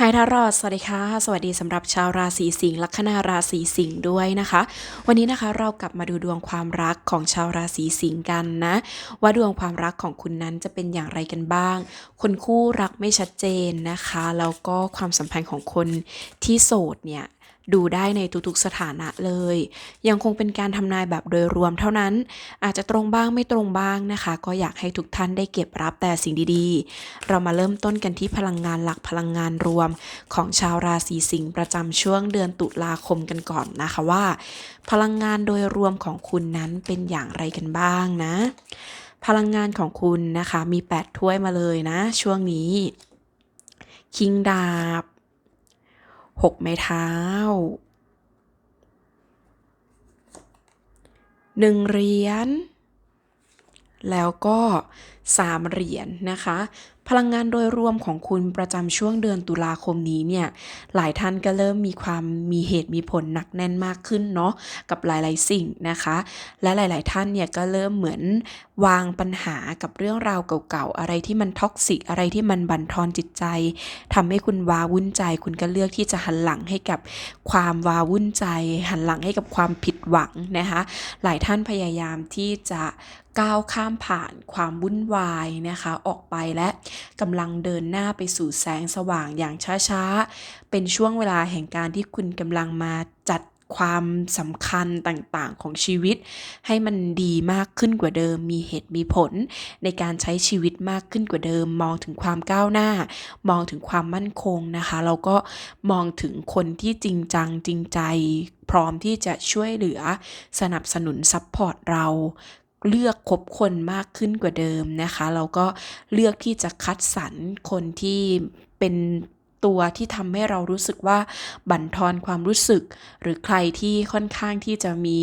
ไฮทารอดสวัสดีค่ะ สวัสดีสำหรับชาวราศีสิงห์ลัคนาราศีสิงห์ด้วยนะคะ วันนี้นะคะเรากลับมาดูดวงความรักของชาวราศีสิงห์กันนะ ว่าดวงความรักของคุณนั้นจะเป็นอย่างไรกันบ้าง คนคู่รักไม่ชัดเจนนะคะแล้วก็ความสัมพันธ์ของคนที่โสดเนี่ย ดูได้ในทุกๆสถานะเลย ยังคงเป็นการทำนายแบบโดยรวมเท่านั้น อาจจะตรงบ้างไม่ตรงบ้างนะคะ ก็อยากให้ทุกท่านได้เก็บรับแต่สิ่งดีๆ เรามาเริ่มต้นกันที่พลังงานหลักพลังงานรวม ของชาวราศีสิงห์ประจำช่วงเดือนตุลาคมกันก่อนนะคะว่า พลังงานโดยรวมของคุณนั้นเป็นอย่างไรกันบ้างนะ พลังงานของคุณนะคะมี 8 ถ้วยมาเลยนะ ช่วงนี้คิงดาบ หกไม้เท้าหนึ่งเหรียญแล้วก็สามเหรียญนะคะ พลังงานโดยรวมของคุณประจำช่วงเดือนตุลาคมนี้เนี่ย หลายท่านก็เริ่มมีความมีเหตุมีผลหนักแน่นมากขึ้นเนาะกับหลายๆสิ่งนะคะ และหลาย ๆ ท่านเนี่ยก็เริ่มเหมือน วางปัญหากับเรื่องราวเก่าๆ อะไรที่มันท็อกซิก อะไรที่มันบั่นทอนจิตใจทำให้คุณวาวุ่นใจ คุณก็เลือกที่จะหันหลังให้กับความวาวุ่นใจ หันหลังให้กับความผิดหวังนะคะ หลายท่านพยายามที่จะก้าวข้ามผ่านความวุ่นวายนะคะ ออกไปและกำลังเดินหน้าไปสู่แสงสว่างอย่างช้าๆ เป็นช่วงเวลาแห่งการที่คุณกำลังมาจัด ความสำคัญต่างๆของชีวิต ให้มันดีมากขึ้นกว่าเดิม มีเหตุมีผล ในการใช้ชีวิตมากขึ้นกว่าเดิม มองถึงความก้าวหน้า มองถึงความมั่นคงนะคะแล้วก็มองถึงคนที่จริงจังจริงใจ พร้อมที่จะช่วยเหลือสนับสนุนซัพพอร์ตเราเลือกคบคนมากขึ้นกว่าเดิมนะคะแล้วก็เลือกที่จะคัดสรรคนที่เป็น ตัวที่ทำให้เรารู้สึกว่าบั่นทอนความรู้สึก หรือใครที่ค่อนข้างที่จะมี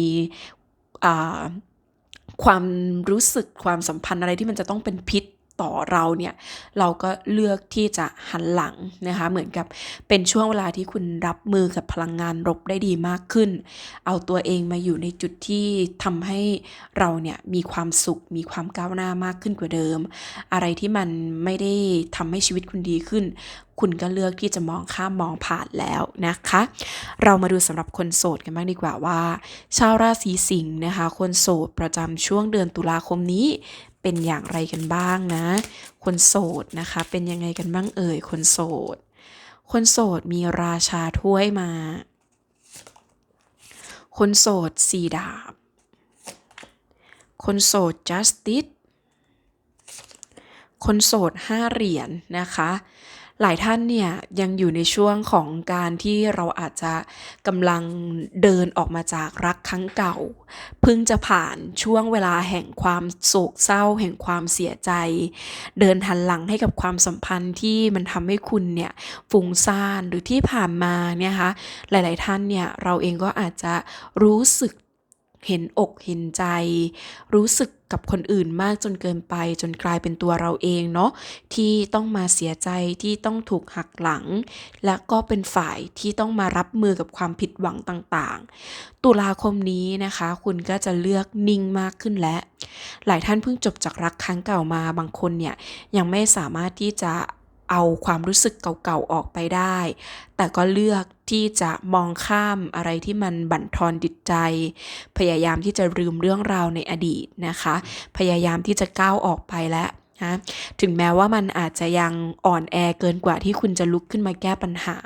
ความรู้สึกความสัมพันธ์อะไรที่มันจะต้องเป็นพิษ ต่อเราเนี่ยเราก็เลือกที่จะหันหลังนะคะเหมือนกับเป็นช่วงเวลาที่คุณรับมือกับพลังงานลบได้ดีมากขึ้น เอาตัวเองมาอยู่ในจุดที่ทำให้เราเนี่ยมีความสุขมีความก้าวหน้ามากขึ้นกว่าเดิม อะไรที่มันไม่ได้ทำให้ชีวิตคุณดีขึ้น คุณก็เลือกที่จะมองข้ามมองผ่านแล้วนะคะ เรามาดูสำหรับคนโสดกันบ้างดีกว่าว่า ชาวราศีสิงห์นะคะ คนโสดประจำช่วงเดือนตุลาคมนี้ เป็นอย่างไรกันบ้างนะ คนโสดนะคะ เป็นยังไงกันบ้างเอ่ย คนโสด คนโสดมีราชาถ้วยมา คนโสดสี่ดาบ คนโสด justice คนโสดห้าเหรียญนะคะ หลายท่านเนี่ยยังอยู่ในช่วงของการที่เราอาจจะกำลังเดินออกมาจากรักครั้งเก่า เพิ่งจะผ่านช่วงเวลาแห่งความโศกเศร้า แห่งความเสียใจ เดินหันหลังให้กับความสัมพันธ์ที่มันทำให้คุณเนี่ยฟุ้งซ่านหรือที่ผ่านมาเนี่ยคะหลาย ๆ ท่านเนี่ยเราเองก็อาจจะรู้สึก เห็นอกเห็นใจ รู้สึกกับคนอื่นมากจนเกินไป จนกลายเป็นตัวเราเองเนาะที่ต้องมาเสียใจที่ต้องถูกหักหลัง และก็เป็นฝ่ายที่ต้องมารับมือกับความผิดหวังต่างๆ ตุลาคมนี้นะคะ คุณก็จะเลือกนิ่งมากขึ้นและ หลายท่านเพิ่งจบจากรักครั้งเก่ามาบางคนเนี่ยยังไม่สามารถที่จะ เอาความรู้สึกเก่าๆออกไปได้ แต่ก็เลือกที่จะมองข้ามอะไรที่มันบั่นทอนจิตใจ พยายามที่จะลืมเรื่องราวในอดีตนะคะ พยายามที่จะก้าวออกไปแล้ว นะถึงแม้ว่ามันอาจจะยังอ่อนแอเกินกว่าที่คุณจะลุกขึ้นมาแก้ปัญหา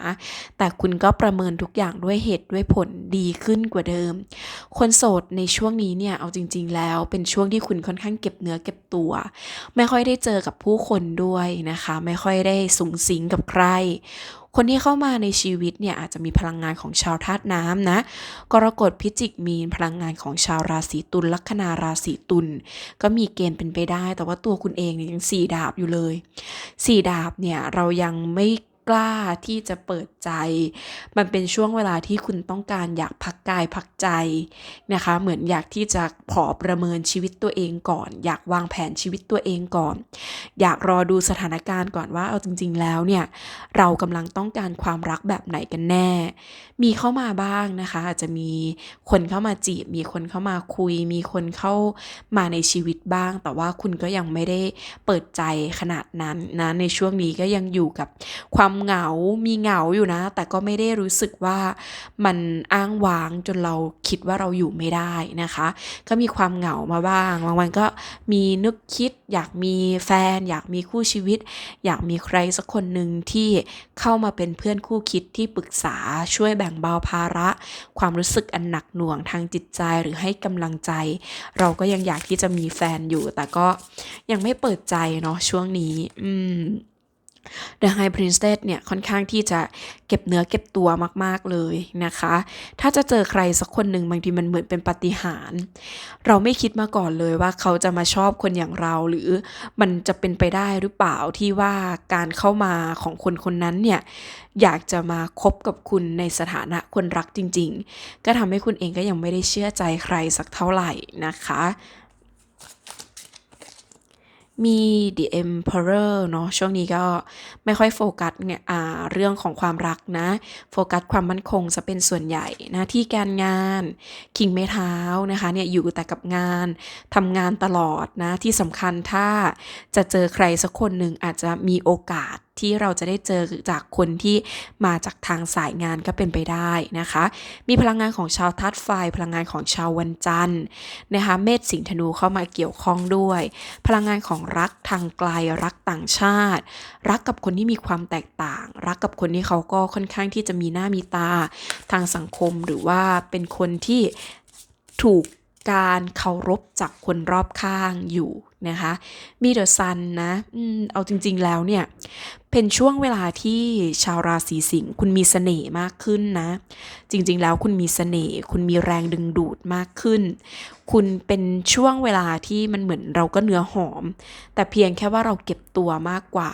แต่คุณก็ประเมินทุกอย่างด้วยเหตุด้วยผลดีขึ้นกว่าเดิม คนโสดในช่วงนี้เนี่ยเอาจริง ๆ แล้วเป็นช่วงที่คุณค่อนข้างเก็บเนื้อเก็บตัว ไม่ค่อยได้เจอกับผู้คนด้วยนะคะ ไม่ค่อยได้สูงสิงกับใคร คนที่เข้ามาในชีวิตเนี่ยอาจจะมีพลังงานของชาวธาตุน้ำนะ กรกฎพิจิกมีนพลังงานของชาวราศีตุลลัคนาราศีตุลก็มีเกณฑ์เป็นไปได้ แต่ว่าตัวคุณเองเนี่ยยังสี่ดาบอยู่เลยสี่ดาบเนี่ยเรายังไม่ กล้าที่จะเปิดใจ มันเป็นช่วงเวลาที่คุณต้องการอยากพักกายพักใจนะคะ เหมือนอยากที่จะขอประเมินชีวิตตัวเองก่อน อยากวางแผนชีวิตตัวเองก่อน อยากรอดูสถานการณ์ก่อนว่าเอาจริง ๆ แล้วเนี่ยเรากำลังต้องการความรักแบบไหนกันแน่ มีเข้ามาบ้างนะคะ อาจจะมีคนเข้ามาจีบ มีคนเข้ามาคุย มีคนเข้ามาในชีวิตบ้าง แต่ว่าคุณก็ยังไม่ได้เปิดใจขนาดนั้นนะในช่วงนี้ก็ยังอยู่กับความเหงา มีเหงาอยู่นะ แต่ก็ไม่ได้รู้สึกว่ามันอ้างว้างจนเราคิดว่าเราอยู่ไม่ได้นะคะ ก็มีความเหงามาบ้างบางวันก็มีนึกคิด อยากมีแฟน อยากมีคู่ชีวิต อยากมีใครสักคนหนึ่งที่เข้ามาเป็นเพื่อนคู่คิดที่ปรึกษาช่วยแบ่งเบาภาระ ความรู้สึกอันหนักหน่วงทางจิตใจหรือให้กำลังใจ เราก็ยังอยากที่จะมีแฟนอยู่ แต่ก็ยังไม่เปิดใจเนาะช่วงนี้ อืม The High Priestess เนี่ยค่อนข้างที่จะเก็บเนื้อเก็บตัวมากๆเลยนะคะ ถ้าจะเจอใครสักคนหนึ่งบางทีมันเหมือนเป็นปาฏิหาริย์เราไม่คิดมาก่อนเลยว่าเขาจะมาชอบคนอย่างเรา หรือมันจะเป็นไปได้หรือเปล่าที่ว่าการเข้ามาของคนคนนั้นเนี่ยอยากจะมาคบกับคุณในสถานะคนรักจริง ๆ ก็ทำให้คุณเองก็ยังไม่ได้เชื่อใจใครสักเท่าไหร่นะคะ มี The Emperor เนาะช่วงนี้ก็ไม่ค่อยโฟกัสเนี่ยอ่าเรื่องของความรักนะ โฟกัสความมั่นคงจะเป็นส่วนใหญ่นะที่การงานคิงไม้เท้านะคะเนี่ยอยู่แต่กับงานทำงานตลอดนะที่สำคัญถ้าจะเจอใครสักคนหนึ่งอาจจะมีโอกาส ที่เราจะได้เจอจากคนที่มาจากทางสายงานก็เป็นไปได้นะคะ มีพลังงานของชาวธาตุไฟ พลังงานของชาววันจันทร์นะคะเมษสิงห์ธนูเข้ามาเกี่ยวข้องด้วย พลังงานของรักทางไกลรักต่างชาติ รักกับคนที่มีความแตกต่าง รักกับคนที่เขาก็ค่อนข้างที่จะมีหน้ามีตาทางสังคมหรือว่าเป็นคนที่ถูกการเคารพจากคนรอบข้างอยู่นะคะ มีเดอะซันนะ เอาจริงๆแล้วเนี่ย เป็นช่วงเวลาที่ชาวราศีสิงห์คุณมีเสน่ห์มากขึ้นนะ จริงๆแล้วคุณมีเสน่ห์คุณมีแรงดึงดูดมากขึ้น คุณเป็นช่วงเวลาที่มันเหมือนเราก็เนื้อหอม แต่เพียงแค่ว่าเราเก็บตัวมากกว่า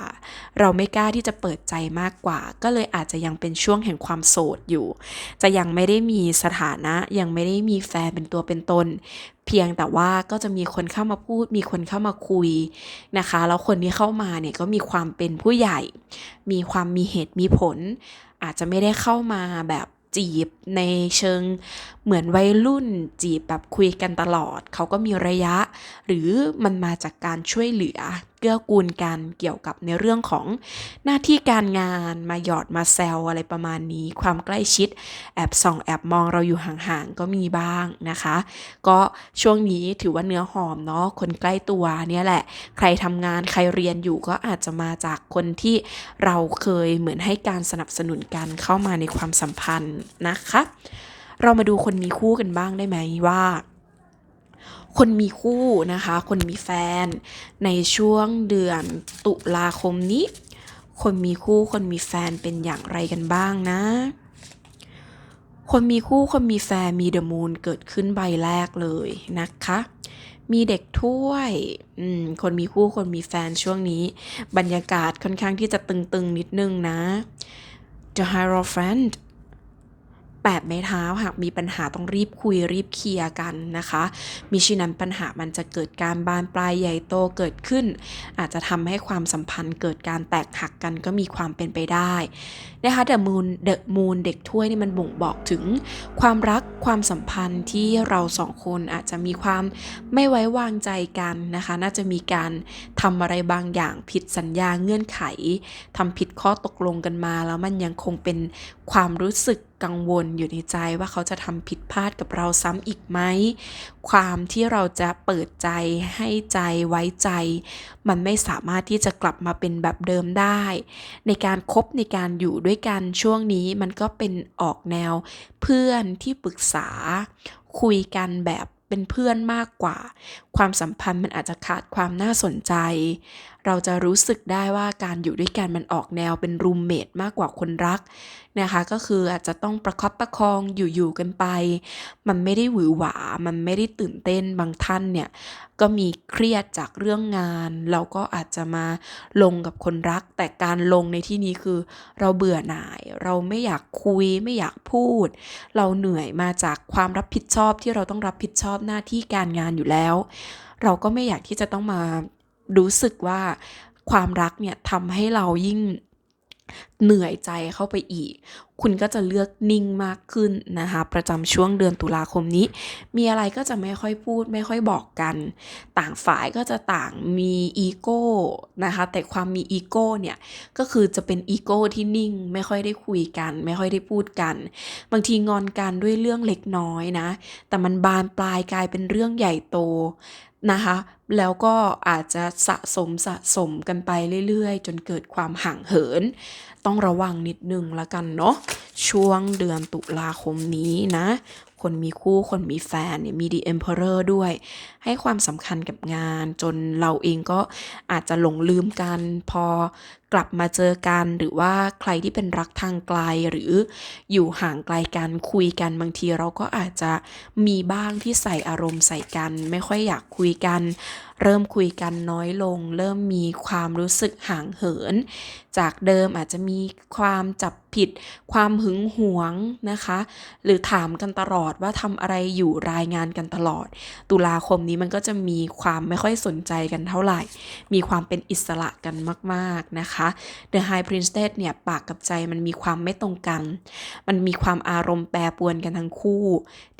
เราไม่กล้าที่จะเปิดใจมากกว่า ก็เลยอาจจะยังเป็นช่วงแห่งความโสดอยู่ จะยังไม่ได้มีสถานะยังไม่ได้มีแฟนเป็นตัวเป็นตน เพียงแต่ว่าก็จะมีคนเข้ามาพูด มีคนเข้ามาคุยนะคะ แล้วคนที่เข้ามาเนี่ยก็มีความเป็นผู้ใหญ่ มีความมีเหตุมีผล อาจจะไม่ได้เข้ามาแบบจีบในเชิง เหมือนวัยรุ่นจีบแบบคุยกันตลอด เขาก็มีระยะ หรือมันมาจากการช่วยเหลือ เกื้อกูลกันเกี่ยวกับในเรื่องของหน้าที่การงานมาหยอดมาแซวอะไรประมาณนี้ ความใกล้ชิด แอบส่องแอบมองเราอยู่ห่างๆก็มีบ้างนะคะ ก็ช่วงนี้ถือว่าเนื้อหอมเนาะคนใกล้ตัวเนี่ยแหละ ใครทำงานใครเรียนอยู่ก็อาจจะมาจากคนที่เราเคยเหมือนให้การสนับสนุนกันเข้ามาในความสัมพันธ์นะคะ เรามาดูคนมีคู่กันบ้างได้ไหมว่า คนมีคู่นะคะ คนมีแฟน ในช่วงเดือนตุลาคมนี้ คนมีคู่คนมีแฟนเป็นอย่างไรกันบ้างนะ คนมีคู่คนมีแฟนมีเดอะมูนเกิดขึ้นใบแรกเลยนะคะมีเด็กถ้วยอืมคนมีคู่ คนมีแฟนช่วงนี้ บรรยากาศค่อนข้างที่จะตึงๆ นิดนึงนะ The Hierophant แปดไม้เท้าหากมีปัญหาต้องรีบคุยรีบเคลียร์กันนะคะ มิฉะนั้นปัญหามันจะเกิดการบานปลายใหญ่โตเกิดขึ้น อาจจะทำให้ความสัมพันธ์เกิดการแตกหักกันก็มีความเป็นไปได้นะคะเดอะมูนเดอะมูนเด็กถ้วยนี่มันบ่งบอกถึงความรักความสัมพันธ์ที่เราสองคนอาจจะมีความไม่ไว้วางใจกันนะคะ น่าจะมีการทำอะไรบางอย่างผิดสัญญาเงื่อนไขทำผิดข้อตกลงกันมา แล้วมันยังคงเป็นความรู้สึกกังวลอยู่ในใจว่าเขาจะทำผิดพลาดกับเราซ้ำอีกไหม ความที่เราจะเปิดใจให้ใจไว้ใจ มันไม่สามารถที่จะกลับมาเป็นแบบเดิมได้ ในการคบในการอยู่ด้วยกันช่วงนี้มันก็เป็นออกแนว เพื่อนที่ปรึกษา คุยกันแบบเป็นเพื่อนมากกว่า ความสัมพันธ์มันอาจจะขาดความน่าสนใจ เราจะรู้สึกได้ว่าการอยู่ด้วยกันมันออกแนวเป็นรูมเมทมากกว่าคนรักนะคะ ก็คืออาจจะต้องประคับประคองอยู่ๆกันไป มันไม่ได้หวือหวา มันไม่ได้ตื่นเต้นบางท่านเนี่ยก็มีเครียดจากเรื่องงาน เราก็อาจจะมาลงกับคนรัก แต่การลงในที่นี้คือ เราเบื่อหน่าย เราไม่อยากคุย ไม่อยากพูด เราเหนื่อยมาจากความรับผิดชอบที่เราต้องรับผิดชอบหน้าที่การงานอยู่แล้ว เราก็ไม่อยากที่จะต้องมา รู้สึกว่าความรักเนี่ยทำให้เรายิ่งเหนื่อยใจเข้าไปอีก คุณก็จะเลือกนิ่งมากขึ้นนะคะ ประจำช่วงเดือนตุลาคมนี้ มีอะไรก็จะไม่ค่อยพูด ไม่ค่อยบอกกัน ต่างฝ่ายก็จะต่างมีอีโก้นะคะ แต่ความมีอีโก้เนี่ย ก็คือจะเป็นอีโก้ที่นิ่ง ไม่ค่อยได้คุยกัน ไม่ค่อยได้พูดกัน บางทีงอนกันด้วยเรื่องเล็กน้อยนะ แต่มันบานปลายกลายเป็นเรื่องใหญ่โต นะคะ แล้วก็อาจจะสะสมสะสมกันไปเรื่อยๆ จนเกิดความห่างเหิน ต้องระวังนิดนึงละกันเนาะช่วงเดือนตุลาคมนี้นะ คนมีคู่คนมีแฟนเนี่ยมีดีเอ็มเพอร์ด้วย ให้ความสำคัญกับงานจนเราเองก็อาจจะหลงลืมกัน พอ กลับมาเจอกัน หรือว่าใครที่เป็นรักทางไกลหรืออยู่ห่างไกลกันคุยกันบางทีเราก็อาจจะมีบ้างที่ใส่อารมณ์ใส่กัน ไม่ค่อยอยากคุยกัน เริ่มคุยกันน้อยลง เริ่มมีความรู้สึกห่างเหิน จากเดิมอาจจะมีความจับผิด ความหึงหวงนะคะ หรือถามกันตลอดว่าทำอะไรอยู่รายงานกันตลอด ตุลาคมนี้มันก็จะมีความไม่ค่อยสนใจกันเท่าไหร่ มีความเป็นอิสระกันมาก ๆนะคะ The High Princess เนี่ยปากกับใจมันมีความไม่ตรงกัน มันมีความอารมณ์แปรปรวนกันทั้งคู่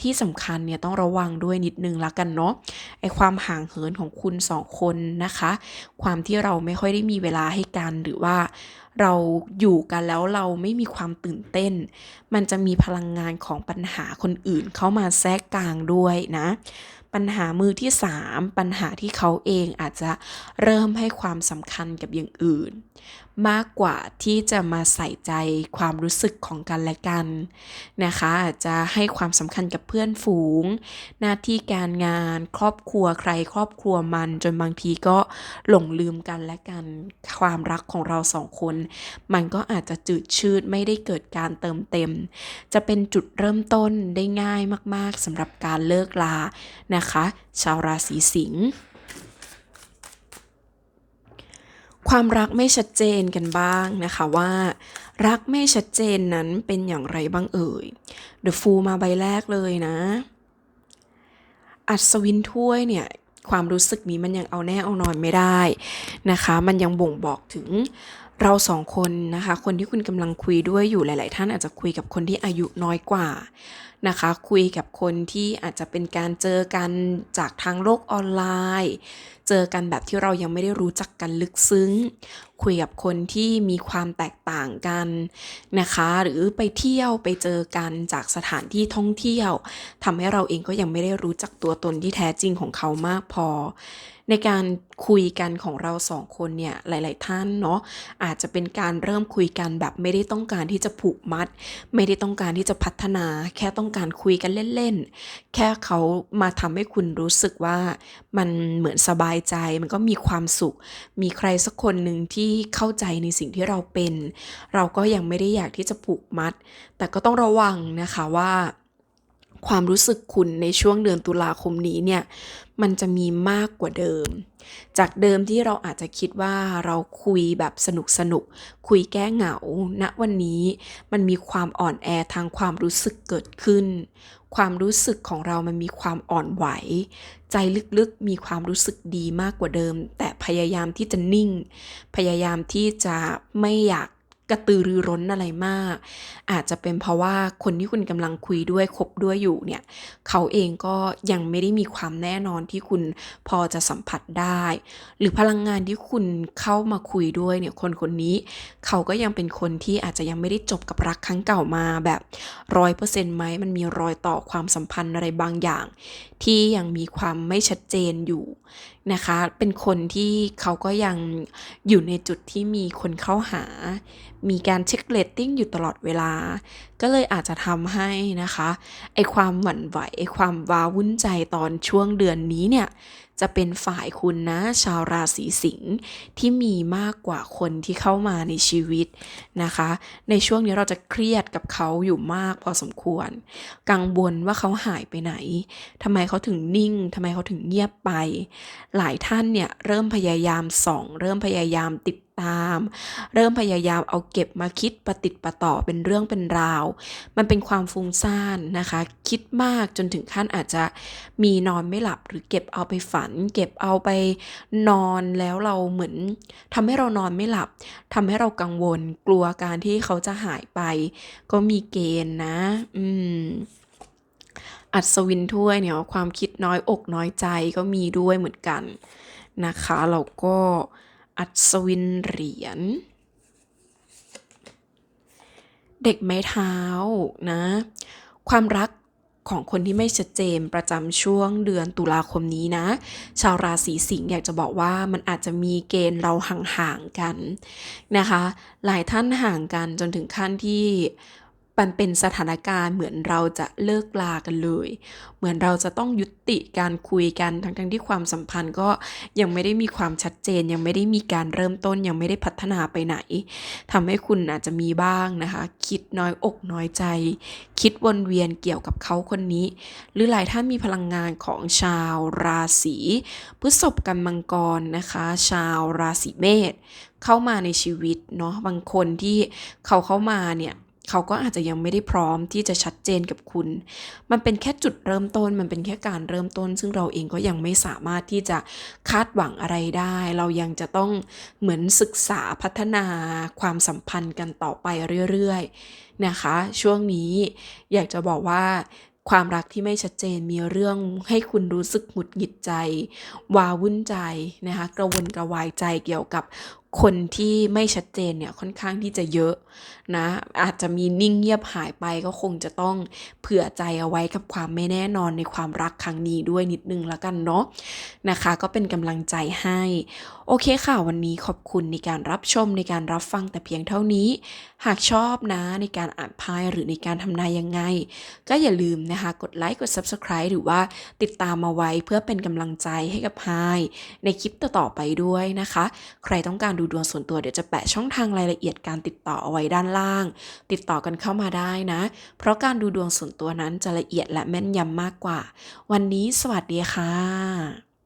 ที่สำคัญเนี่ยต้องระวังด้วยนิดนึงละกันเนาะไอความห่างเหินของคุณสองคนนะคะ ความที่เราไม่ค่อยได้มีเวลาให้กันหรือว่า เราอยู่กันแล้วเราไม่มีความตื่นเต้น มันจะมีพลังงานของปัญหาคนอื่นเข้ามาแทรกกลางด้วยนะ ปัญหามือที่ 3 ปัญหาที่เขาเองอาจจะเริ่มให้ความสำคัญกับอย่างอื่น มากกว่าที่จะมาใส่ใจความรู้สึกของกันและกันนะคะอาจจะให้ความสำคัญกับเพื่อนฝูง หน้าที่การงานครอบครัวใครครอบครัวมันจนบางทีก็หลงลืมกันและกัน ความรักของเราสองคน มันก็อาจจะจืดชืดไม่ได้เกิดการเติมเต็ม จะเป็นจุดเริ่มต้นได้ง่ายมาก ๆสำหรับการเลิกลานะคะ ชาวราศีสิงห์ ความรักไม่ชัดเจนกันบ้างนะคะว่า รักไม่ชัดเจนนั้นเป็นอย่างไรบ้างเอ่ย The Fool มาใบแรกเลยนะ อัศวินถ้วยเนี่ยความรู้สึกนี้มันยังเอาแน่เอานอนไม่ได้นะคะ มันยังบ่งบอกถึง เราสองคนนะคะ คนที่คุณกำลังคุยด้วยอยู่หลาย ๆ ท่านอาจจะคุยกับคนที่อายุน้อยกว่านะคะ คุยกับคนที่อาจจะเป็นการเจอกันจากทางโลกออนไลน์ เจอกันแบบที่เรายังไม่ได้รู้จักกันลึกซึ้ง คุยกับคนที่มีความแตกต่างกันนะคะ หรือไปเที่ยวไปเจอกันจากสถานที่ท่องเที่ยวทำให้เราเองก็ยังไม่ได้รู้จักตัวตนที่แท้จริงของเขามากพอ ในการคุยกันของเราสองคนเนี่ยหลาย ๆ ท่านเนาะอาจจะเป็นการเริ่มคุยกันแบบไม่ได้ต้องการที่จะผูกมัด ไม่ได้ต้องการที่จะพัฒนา แค่ต้องการคุยกันเล่น ๆ แค่เขามาทำให้คุณรู้สึกว่ามันเหมือนสบายใจมันก็มีความสุข มีใครสักคนหนึ่งที่เข้าใจในสิ่งที่เราเป็น เราก็ยังไม่ได้อยากที่จะผูกมัด แต่ก็ต้องระวังนะคะว่า ความรู้สึกคุณในช่วงเดือนตุลาคมนี้เนี่ยมันจะมีมากกว่าเดิม จากเดิมที่เราอาจจะคิดว่าเราคุยแบบสนุกสนุก คุยแก้เหงาณวันนี้มันมีความอ่อนแอทางความรู้สึกเกิดขึ้น ความรู้สึกของเรามันมีความอ่อนไหว ใจลึกๆมีความรู้สึกดีมากกว่าเดิม แต่พยายามที่จะนิ่ง พยายามที่จะไม่อยาก กระตือรือร้นอะไรมาก อาจจะเป็นเพราะว่าคนที่คุณกำลังคุยด้วยคบด้วยอยู่เนี่ย เขาเองก็ยังไม่ได้มีความแน่นอนที่คุณพอจะสัมผัสได้ หรือพลังงานที่คุณเข้ามาคุยด้วยเนี่ยคนคนนี้ เขาก็ยังเป็นคนที่อาจจะยังไม่ได้จบกับรักครั้งเก่ามาแบบร้อยเปอร์เซ็นต์ไหมมันมีรอยต่อความสัมพันธ์อะไรบางอย่าง ที่ยังมีความไม่ชัดเจนอยู่ นะคะ เป็นคนที่เขาก็ยังอยู่ในจุดที่มีคนเข้าหา มีการเช็คเลตติ้งอยู่ตลอดเวลา ก็เลยอาจจะทำให้นะคะ ไอความหวั่นไหว ไอความว้าวุ่นใจตอนช่วงเดือนนี้เนี่ย จะเป็นฝ่ายคุณนะ ชาวราศีสิงห์ที่มีมากกว่าคนที่เข้ามาในชีวิตนะคะ ในช่วงนี้เราจะเครียดกับเขาอยู่มากพอสมควร กังวลว่าเขาหายไปไหนทำไมเขาถึงนิ่งทำไมเขาถึงเงียบไป หลายท่านเนี่ยเริ่มพยายามส่อง เริ่มพยายามติด ตาม เริ่มพยายามเอาเก็บมาคิดประติดประต่อเป็นเรื่องเป็นราว มันเป็นความฟุ้งซ่านนะคะ คิดมากจนถึงขั้นอาจจะมีนอนไม่หลับหรือเก็บเอาไปฝัน เก็บเอาไปนอนแล้วเราเหมือนทำให้เรานอนไม่หลับทำให้เรากังวลกลัวการที่เขาจะหายไป ก็มีเกณฑ์นะ อืมอัศวินถ้วยเนี่ยความคิดน้อยอกน้อยใจก็มีด้วยเหมือนกันนะคะแล้วก็ อัศวินเหรียญ เด็กไม้เท้านะ ความรักของคนที่ไม่ชัดเจนประจำช่วงเดือนตุลาคมนี้นะ ชาวราศีสิงห์อยากจะบอกว่ามันอาจจะมีเกณฑ์เราห่างๆกันนะคะ หลายท่านห่างกันจนถึงขั้นที่ มันเป็นสถานการณ์เหมือนเราจะเลิกลากันเลย เหมือนเราจะต้องยุติการคุยกันทั้งๆที่ความสัมพันธ์ก็ยังไม่ได้มีความชัดเจน ยังไม่ได้มีการเริ่มต้น ยังไม่ได้พัฒนาไปไหนทำให้คุณอาจจะมีบ้างนะคะ คิดน้อยอกน้อยใจ คิดวนเวียนเกี่ยวกับเขาคนนี้ หรือหลายท่านมีพลังงานของชาวราศีพฤษภกันมังกรนะคะ ชาวราศีเมษเข้ามาในชีวิตเนาะบางคนที่เขาเข้ามาเนี่ย เขาก็อาจจะยังไม่ได้พร้อมที่จะชัดเจนกับคุณ มันเป็นแค่จุดเริ่มต้น มันเป็นแค่การเริ่มต้น ซึ่งเราเองก็ยังไม่สามารถที่จะคาดหวังอะไรได้ เรายังจะต้องเหมือนศึกษาพัฒนาความสัมพันธ์กันต่อไปเรื่อยๆนะคะ ช่วงนี้อยากจะบอกว่าความรักที่ไม่ชัดเจนมีเรื่องให้คุณรู้สึกหงุดหงิดใจ วาวุ่นใจนะคะกระวนกระวายใจเกี่ยวกับ คนที่ไม่ชัดเจนเนี่ยค่อนข้างที่จะเยอะนะ อาจจะมีนิ่งเงียบหายไปก็คงจะต้องเผื่อใจเอาไว้กับความไม่แน่นอนในความรักครั้งนี้ด้วยนิดนึงแล้วกันเนาะนะคะ ก็เป็นกำลังใจให้ โอเคค่ะวันนี้ขอบคุณในการรับชมในการรับฟังแต่เพียงเท่านี้ หากชอบนะในการอ่านไพ่หรือในการทำนายยังไง ก็อย่าลืมนะคะ กดไลค์กด Subscribe หรือว่าติดตามมาไว้เพื่อเป็นกำลังใจให้กับไพ่ในคลิปต่อๆไปด้วยนะคะ ใครต้องการดูดวงส่วนตัวเดี๋ยวจะแปะช่องทางรายละเอียดการติดต่อเอาไว้ด้านล่าง ติดต่อกันเข้ามาได้นะ เพราะการดูดวงส่วนตัวนั้นจะละเอียดและแม่นยำมากกว่า วันนี้สวัสดีค่ะ